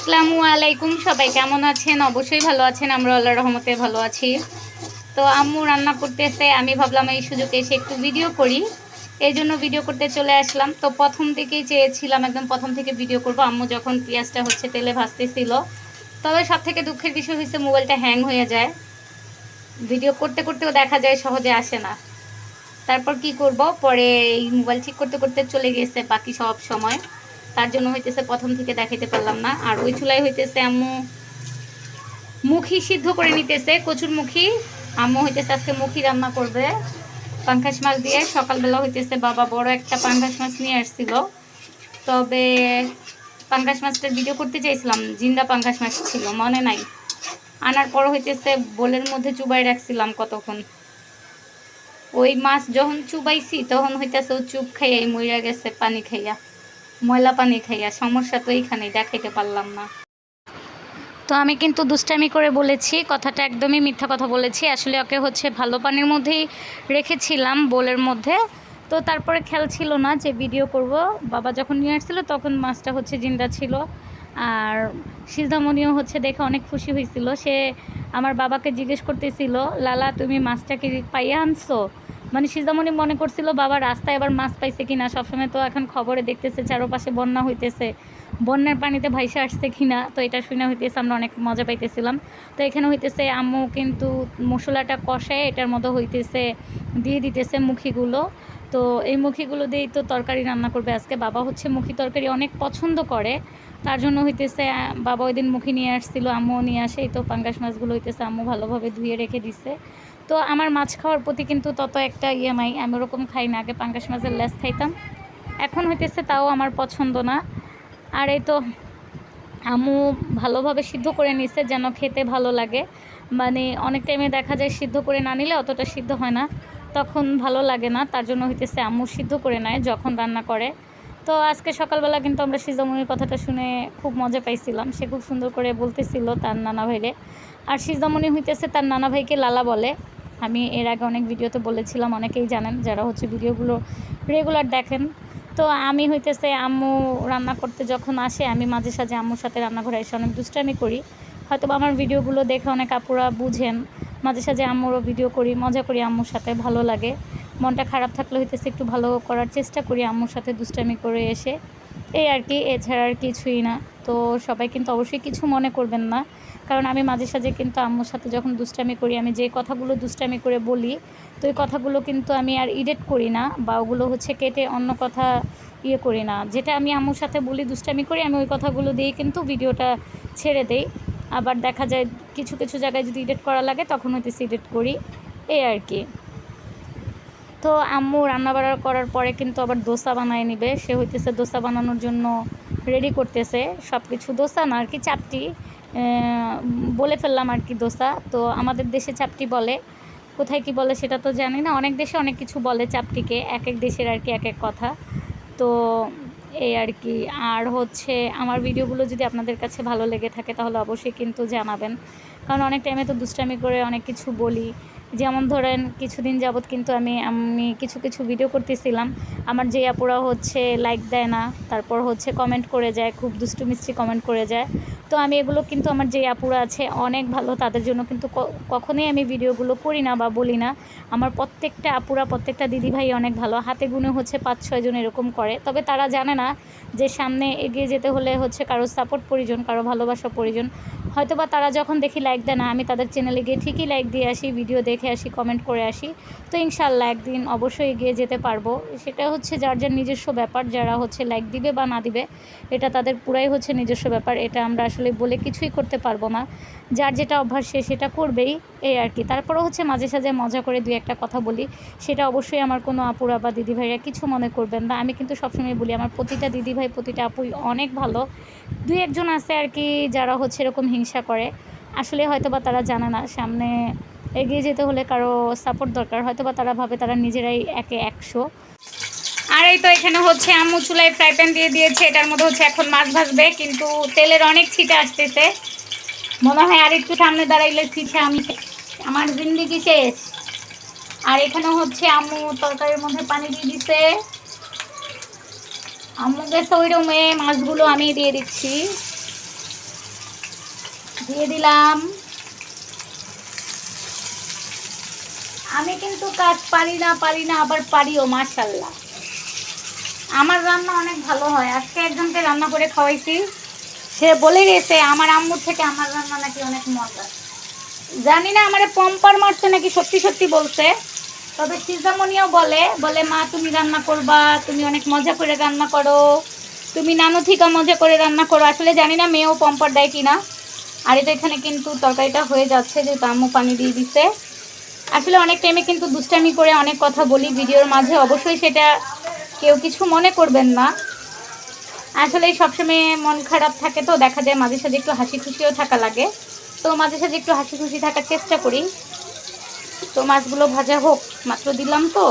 আসসালামু আলাইকুম, সবাই কেমন আছেন? অবশ্যই ভালো আছেন, আমরা আল্লাহ রহমতে ভালো আছি। তো আম্মু রান্না করতেছে, আমি ভাবলাম এই সুযোগে এসে একটু ভিডিও করি। এই জন্য ভিডিও করতে চলে আসলাম। তো প্রথম থেকেই চেয়েছিলাম, একদম প্রথম থেকে ভিডিও করব। আম্মু যখন পেঁয়াজটা হচ্ছে তেলে ভাজতেছিল, তবে সব থেকে দুঃখের বিষয় হচ্ছে মোবাইলটা হ্যাং হয়ে যায়। ভিডিও করতে করতেও দেখা যায়, সহজে আসে না। তারপর কি করব? পরে এই মোবাইল ঠিক করতে করতে চলে গেছে বাকি সব সময়। তার জন্য হইতেছে প্রথম থেকে দেখাইতে পারলাম না। আর ওই চুলাই হইতেছে আম্মু মুখি সিদ্ধ করে নিতেছে, কচুর মুখি। আম্মু হইতেছে আজকে মুখি রান্না করবে। পাঙ্খাস মাছ দিয়ে সকালবেলা হইতেছে বাবা বড় একটা পাঙ্খাস মাছ নিয়ে আসছিল। তবে পাঙ্খাস মাছটার ভিডিও করতে চাইছিলাম, জিন্দা পাঙ্খাস মাছ ছিল, মনে নাই। আনার পর হইতেছে বোলের মধ্যে চুবাই রাখছিলাম কতক্ষণ। ওই মাছ যখন চুবাইছি তখন হইতেছে ও চুপ খাইয়া মইরা গেছে পানি খাইয়া। ময়লা পানি খাইয়া সমস্যা তো এইখানে দেখাইতে পারলাম না। তো আমি কিন্তু দুষ্টামি করে বলেছি, কথাটা একদমই মিথ্যা কথা বলেছি। আসলে ওকে হচ্ছে ভালো পানির মধ্যেই রেখেছিলাম বোলের মধ্যে। তো তারপরে খেয়াল ছিল না যে ভিডিও করব। বাবা যখন নিয়ে আসছিল তখন মাছটা হচ্ছে জিন্দা ছিল। আর সিদ্ধামণিও হচ্ছে দেখে অনেক খুশি হয়েছিল। সে আমার বাবাকে জিজ্ঞেস করতেছিল, লালা, তুমি মাছটাকে পাইয়া আনছো? মানে সিজামণি মনে করছিল, বাবা, রাস্তায় এবার মাছ পাইছে কিনা? সবসময় তো এখন খবরে দেখতেছে, চারোপাশে বন্যা হইতেছে। বন্যার পানিতে ভাইসে আসছে কিনা? তো এটা শুনে হইতেছে আমরা অনেক মজা পাইতেছিলাম। তো এখানে হইতেছে, আম্মু কিন্তু মশলাটা কষায় এটার মতো হইতেছে, দিয়ে দিতেছে মুখিগুলো। তো এই মুখিগুলো দিয়েই তো তরকারি রান্না করবে। আজকে বাবা হচ্ছে মুখি তরকারি অনেক পছন্দ করে। তার জন্য হইতেছে বাবা ওই দিন মুখি নিয়ে আসছিল, আম্মুও নিয়ে আসে। এই তো পাঙ্গাস মাছগুলো হইতেছে, আম্মু ভালোভাবে ধুয়ে রেখে দিছে। তো আমার মাছ খাওয়ার প্রতি কিন্তু তত একটা ইএমআই আমি ওরকম খাই না, আগে পাঙ্গাস মাছের লেস খাইতাম। এখন হইতেছে তাও আমার পছন্দ না। আর এই তো আম্মু ভালোভাবে সিদ্ধ করে নিচ্ছে যেন খেতে ভালো লাগে। মানে অনেক টাইমে দেখা যায় সিদ্ধ করে না নিলে অতটা সিদ্ধ হয় না। তখন ভালো লাগে না, তার জন্য হইতেছে আম্মু সিদ্ধ করে নেয় যখন রান্না করে। তো আজকে সকালবেলা কিন্তু আমরা সিজামণির কথাটা শুনে খুব মজা পাইছিলাম। সে খুব সুন্দর করে বলতেছিল তার নানা ভাইরে। আর সিজামণি হইতেছে তার নানা ভাইকে লালা বলে। আমি এর আগে অনেক ভিডিওতে বলেছিলাম, অনেকেই জানেন যারা হচ্ছে ভিডিওগুলো রেগুলার দেখেন। তো আমি হইতেছে আম্মু রান্না করতে যখন আসে, আমি মাঝে সাঝে আম্মুর সাথে রান্নাঘরে এসে অনেক দুষ্টামি করি। হয়তো আমার ভিডিওগুলো দেখে অনেক আপুরা বুঝেন, মাঝে সাঝে আম্মুরও ভিডিও করি, মজা করি আম্মুর সাথে, ভালো লাগে। মনটা খারাপ থাকলে হইতেছে একটু ভালো করার চেষ্টা করি আম্মুর সাথে দুষ্টামি করে এসে। এই আর কি, এছাড়া আর কিছুই না। তো সবাই কিন্তু অবশ্যই কিছু মনে করবেন না। কারণ আমি মাঝে সাঝে কিন্তু আম্মুর সাথে যখন দুষ্টামি করি, আমি যে কথাগুলো দুষ্টামি করে বলি, তো এই কথাগুলো কিন্তু আমি আর এডিট করি না বা ওগুলো হচ্ছে কেটে অন্য কথা ইয়ে করি না। যেটা আমি আম্মুর সাথে বলি, দুষ্টামি করি, আমি ওই কথাগুলো দিয়েই কিন্তু ভিডিওটা ছেড়ে দেই। আবার দেখা যায় কিছু কিছু জায়গায় যদি এডিট করা লাগে, তখন হইতেছে এডিট করি। এই আর কি। তো আম্মু রান্না বাড়া করার পরে কিন্তু আবার দোসা বানায় নিবে। সে হইতেছে দোসা বানানোর জন্য রেডি করতেছে সব কিছু দোসা না আর কি চাপটি বলে ফেললাম আর কি দোসা। তো আমাদের দেশে চাপটি বলে, কোথায় কি বলে সেটা তো জানি না। অনেক দেশে অনেক কিছু বলে চাপটিকে এক এক দেশের আর কি এক এক কথা। তো এই আর কি আর হচ্ছে আমার ভিডিওগুলো যদি আপনাদের কাছে ভালো লেগে থাকে তাহলে অবশ্যই কিন্তু জানাবেন। কারণ অনেক টাইমে তো দুষ্টামি করে অনেক কিছু বলি। যেমন ধরেন কিছুদিন যাবৎ কিন্তু আমি আমি কিছু কিছু ভিডিও করতেছিলাম। আমার যে আপুরা হচ্ছে লাইক দেয় না, তারপর হচ্ছে কমেন্ট করে যায়, খুব দুষ্টু মিষ্টি কমেন্ট করে যায়। তো আমি এগুলো কিন্তু আমার যে আপুরা আছে, অনেক ভালো, তাদের জন্য কিন্তু কখনোই আমি ভিডিওগুলো করি না বা বলি না। আমার প্রত্যেকটা আপুরা, প্রত্যেকটা দিদিভাই অনেক ভালো। হাতে গুনে হচ্ছে পাঁচ ছয়জন এরকম করে। তবে তারা জানে না যে সামনে এগিয়ে যেতে হলে হচ্ছে কারও সাপোর্ট প্রয়োজন, কারও ভালোবাসা প্রয়োজন। হয়তো বা তারা যখন দেখি লাইক দেয় না, আমি তাদের চ্যানেলে গিয়ে ঠিকই লাইক দিয়ে আসি ভিডিও দেখে আসি কমেন্ট করে আসি। তো ইনশাল্লাহ একদিন অবশ্যই এগিয়ে যেতে পারব। সেটা হচ্ছে যার যার নিজস্ব ব্যাপার, যারা হচ্ছে লাইক দিবে বা না দিবে, এটা তাদের পুরাই হচ্ছে নিজস্ব ব্যাপার। এটা আমরা আসলে বলে কিছুই করতে পারব না। যার যেটা অভ্যাস সে সেটা করবেই, এই আর কি। তারপরেও হচ্ছে মাঝে সাঝে মজা করে দুই একটা কথা বলি। সেটা অবশ্যই আমার কোনো আপুরা বা দিদিভাইরা কিছু মনে করবেন না। আমি কিন্তু সবসময় বলি, আমার প্রতিটা দিদিভাই প্রতিটা আপুই অনেক ভালো। দুই একজন আছে আর কি, যারা হচ্ছে এরকম হিংসা করে। আসলে হয়তো বা তারা জানে না, সামনে এগিয়ে যেতে হলে কারও সাপোর্ট দরকার। হয়তো বা তারা ভাবে তারা নিজেরাই একে একশো। আর এই তো এখানে হচ্ছে আম্মু চুলায় ফ্রাই প্যান দিয়ে দিয়েছে। এটার মধ্যে হচ্ছে এখন মাছ ভাজবে, কিন্তু তেলের অনেক ছিটে আসতেছে। মনে হয় আর একটু সামনে দাঁড়াইলে ছিটে আমি আমার জিন্দিগি শেষ। আর এখানে হচ্ছে আম্মু তরকারির মধ্যে পানি দিয়ে দিছে। আম্মু গেছে ওই রুমে, মাছগুলো আমি দিয়ে দিচ্ছি। দিয়ে দিলাম। আমি কিন্তু কাজ পারি না পারি না, আবার পারিও মাশাল্লাহ আমার রান্না অনেক ভালো হয়। আজকে একজনকে রান্না করে খাওয়াইছি। সে বলে গেছে, আমার আম্মুর থেকে আমার রান্না নাকি অনেক মজা জানি না, আমারে পম্পার মারছে নাকি সত্যি সত্যি বলছে। তবে সিজামনিও বলে বলে, মা, তুমি রান্না করবা, তুমি অনেক মজা করে রান্না করো। তুমি নানু থিকা মজা করে রান্না করো। আসলে জানি না, মেয়েও পম্পার দেয় কিনা। আর এটা এখানে কিন্তু তরকারিটা হয়ে যাচ্ছে, যেহেতু আম্মু পানি দিয়ে দিছে। আসলে অনেক টাইমে কিন্তু দুষ্টামি করে অনেক কথা বলি, ভিডিওর মাঝে অবশ্যই সেটা কেউ কিছু মনে করবেন না। আসলে সবসময় মন খারাপ থাকে তো, দেখা যায় মাঝে সাঝে একটু হাসি খুশিও থাকা লাগে। তো মাঝে সাঝে একটু হাসি খুশি থাকার চেষ্টা করি। তো মাছগুলো ভাজা হোক, মাত্র দিলাম তো।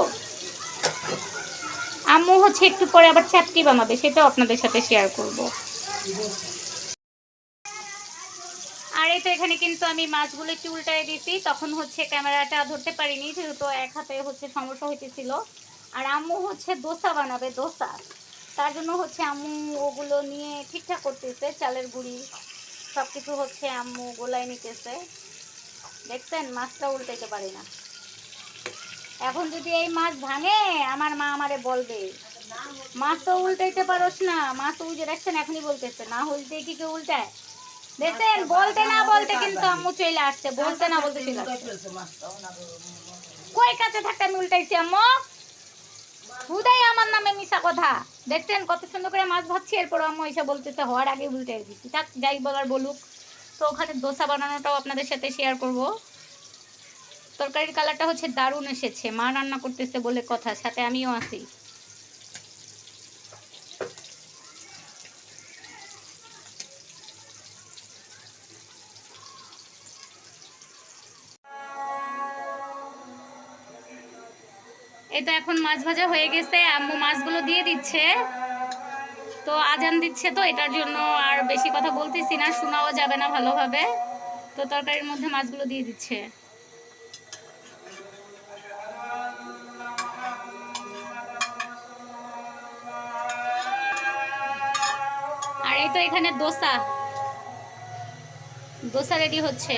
আম্মু হচ্ছে একটু পরে আবার চাটনি বানাবে, সেটাও আপনাদের সাথে শেয়ার করব। আর এই তো এখানে কিন্তু আমি মাছগুলো একটু উল্টায় দিয়েছি তখন হচ্ছে ক্যামেরাটা ধরতে পারিনি, যেহেতু এক হাতে হচ্ছে সমস্যা হইতেছিল। আর আম্মু হচ্ছে দোসা বানাবে, দোসা। তার জন্য হচ্ছে আম্মু ওগুলো নিয়ে ঠিকঠাক করতেছে, চালের গুঁড়ি সব কিছু হচ্ছে আম্মু গোলায় নিতেছে। দেখছেন, মাছটা উল্টাইতে পারি না। এখন যদি এই মাছ ভাঙে, আমার মা আমারে বলবে, মাছ তো উল্টাইতে পারোস না, মাছ তো উল্টে রাখছেন এখনই বলতেছে, না উল্টে কি কেউ উল্টায়। দেখছেন, বলতে না বলতে কিন্তু আম্মু চলে আসছে, বলতে না বলতে চলে কই কাছে থাকতে আমি উল্টাইছি আম্মু? হুদাই আমার নামে মিশা কথা। দেখছেন, কত সুন্দর করে মাছ ভাবছি এরপর আম্মু এসে বলতেছে, হওয়ার আগে উল্টে দিচ্ছি থাক যাই বলার বলুক। তো ওখানে দোসা বানানোটাও আপনাদের সাথে শেয়ার করব। তরকারির কালারটা হচ্ছে দারুণ এসেছে। মা রান্না করতেছে বলে কথা, সাথে আমিও আছি। তো এখন মাছ ভাজা হয়ে গেছে, আম্মু মাছগুলো দিয়ে দিচ্ছে। তো আজান দিচ্ছে তো, এটার জন্য আর বেশি কথা বলতেছি না, শোনাও যাবে না ভালোভাবে। তো তরকারির মধ্যে মাছগুলো দিয়ে দিচ্ছে। আর এই তো এখানে দোসা। দোসা রেডি হচ্ছে।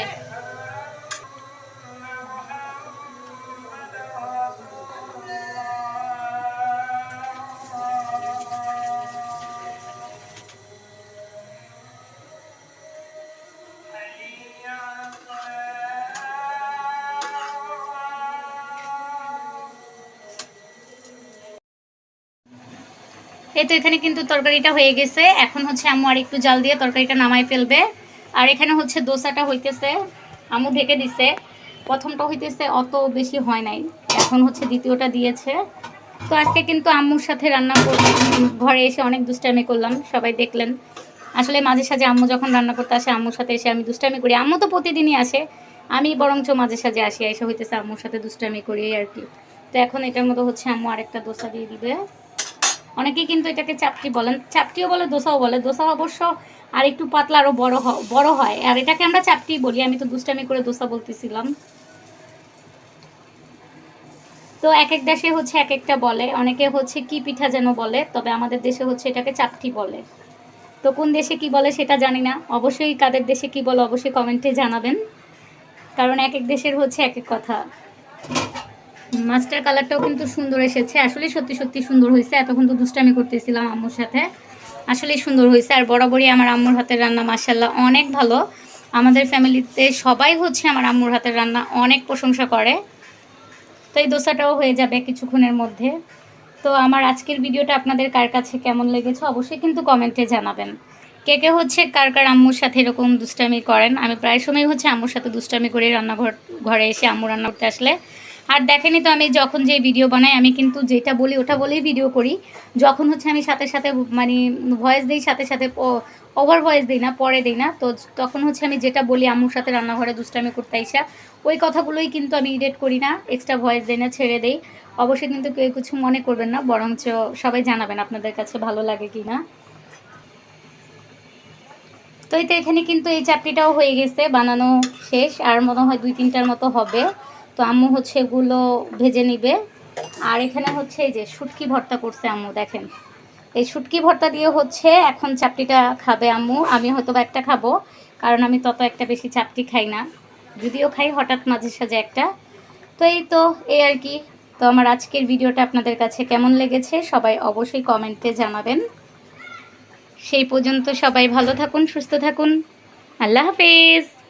এই তো এখানে কিন্তু তরকারিটা হয়ে গেছে। এখন হচ্ছে আম্মু আর একটু জাল দিয়ে তরকারিটা নামাই ফেলবে। আর এখানে হচ্ছে দোসাটা হইতেছে, আম্মু ঢেকে দিছে। প্রথমটা হইতেছে অত বেশি হয় নাই, এখন হচ্ছে দ্বিতীয়টা দিয়েছে। তো আজকে কিন্তু আম্মুর সাথে রান্না করলাম ঘরে এসে অনেক দুষ্টামি করলাম, সবাই দেখলেন। আসলে মাঝে সাঝে আম্মু যখন রান্না করতে আসে, আম্মুর সাথে এসে আমি দুষ্টামি করি। আম্মু তো প্রতিদিনই আসে, আমি বরঞ্চ মাঝে সাঝে আসি, এসে হইতেছে আম্মুর সাথে দুষ্টামি করি আর কি। তো এখন এটার মতো হচ্ছে আম্মু আরেকটা দোসা দিয়ে দিবে। অনেকেই কিন্তু এটাকে চাপটি বলেন চাপটিও বলে দোসাও বলে। দোসা অবশ্য আর একটু পাতলা আরও বড় বড় হয়। আর এটাকে আমরা চাপটি বলি। আমি তো দুষ্টামি করে দোসা বলতেছিলাম। তো এক এক দেশে হচ্ছে এক একটা বলে। অনেকে হচ্ছে কি পিঠা যেন বলে, তবে আমাদের দেশে হচ্ছে এটাকে চাপটি বলে। তো কোন দেশে কি বলে সেটা জানি না। অবশ্যই কাদের দেশে কি বলে অবশ্যই কমেন্টে জানাবেন। কারণ এক এক দেশের হচ্ছে এক এক কথা। মাছটার কালারটাও কিন্তু সুন্দর এসেছে। আসলে সত্যি সত্যি সুন্দর হয়েছে। এতক্ষণ তো দুষ্টামি করতেছিলাম আম্মুর সাথে। আসলেই সুন্দর হয়েছে। আর বরাবরই আমার আম্মুর হাতের রান্না মাসাল্লাহ অনেক ভালো। আমাদের ফ্যামিলিতে সবাই হচ্ছে আমার আম্মুর হাতের রান্না অনেক প্রশংসা করে। তো এই দোসাটাও হয়ে যাবে কিছুক্ষণের মধ্যে। তো আমার আজকের ভিডিওটা আপনাদের কার কাছে কেমন লেগেছে অবশ্যই কিন্তু কমেন্টে জানাবেন। কে কে হচ্ছে কার কার আম্মুর সাথে এরকম দুষ্টামি করেন? আমি প্রায় সময় হচ্ছে আম্মুর সাথে দুষ্টামি করে রান্নাঘর, ঘরে এসে আম্মু রান্না করতে আসলে। আর দেখেনি তো আমি যখন যে ভিডিও বানাই, আমি কিন্তু যেটা বলি ওটা বলেই ভিডিও করি। যখন হচ্ছে আমি সাথে সাথে মানে ভয়েস দিই, সাথে সাথে ওভার ভয়েস দিই না, পরে দিই না, তো তখন হচ্ছে আমি যেটা বলি, আম্মুর সাথে রান্নাঘরে দুষ্টামি করতে আইসা, ওই কথাগুলোই কিন্তু আমি এডিট করি না এক্সট্রা ভয়েস দিই না, ছেড়ে দেই। অবশ্যই কিন্তু কেউ কিছু মনে করবেন না, বরঞ্চ সবাই জানাবেন আপনাদের কাছে ভালো লাগে কি না। তো এই তো এখানে কিন্তু এই চাপড়িটাও হয়ে গেছে, বানানো শেষ, আর মনে হয় দুই তিনটার মতো হবে। তো আম্মু হচ্ছে এগুলো ভেজে নিবে। আর এখানে হচ্ছে এই যে শুটকি ভর্তা করছে আম্মু, দেখেন। এই শুটকি ভর্তা দিয়ে হচ্ছে এখন চাপটিটা খাবে আম্মু। আমি হয়তো বা একটা খাব, কারণ আমি তত একটা বেশি চাপটি খাই না। যদিও খাই হঠাৎ মাঝে সাঝে একটা। তো এই তো, এই আর কি। তো আমার আজকের ভিডিওটা আপনাদের কাছে কেমন লেগেছে সবাই অবশ্যই কমেন্টে জানাবেন। সেই পর্যন্ত সবাই ভালো থাকুন, সুস্থ থাকুন। আল্লাহ হাফিজ।